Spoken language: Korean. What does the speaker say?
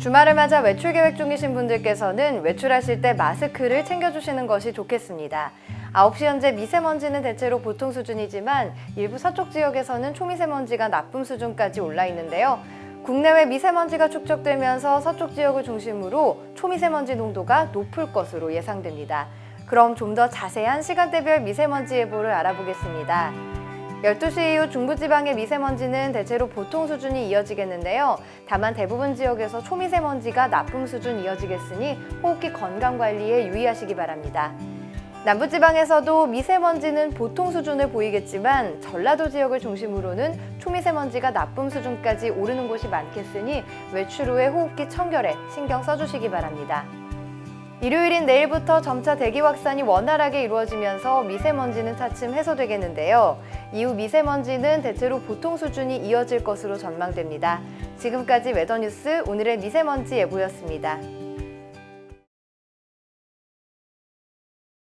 주말을 맞아 외출 계획 중이신 분들께서는 외출하실 때 마스크를 챙겨주시는 것이 좋겠습니다. 9시 현재 미세먼지는 대체로 보통 수준이지만 일부 서쪽 지역에서는 초미세먼지가 나쁨 수준까지 올라 있는데요. 국내외 미세먼지가 축적되면서 서쪽 지역을 중심으로 초미세먼지 농도가 높을 것으로 예상됩니다. 그럼 좀 더 자세한 시간대별 미세먼지 예보를 알아보겠습니다. 12시 이후 중부지방의 미세먼지는 대체로 보통 수준이 이어지겠는데요. 다만 대부분 지역에서 초미세먼지가 나쁨 수준 이어지겠으니 호흡기 건강 관리에 유의하시기 바랍니다. 남부지방에서도 미세먼지는 보통 수준을 보이겠지만 전라도 지역을 중심으로는 초미세먼지가 나쁨 수준까지 오르는 곳이 많겠으니 외출 후에 호흡기 청결에 신경 써주시기 바랍니다. 일요일인 내일부터 점차 대기 확산이 원활하게 이루어지면서 미세먼지는 차츰 해소되겠는데요. 이후 미세먼지는 대체로 보통 수준이 이어질 것으로 전망됩니다. 지금까지 웨더뉴스 오늘의 미세먼지 예보였습니다.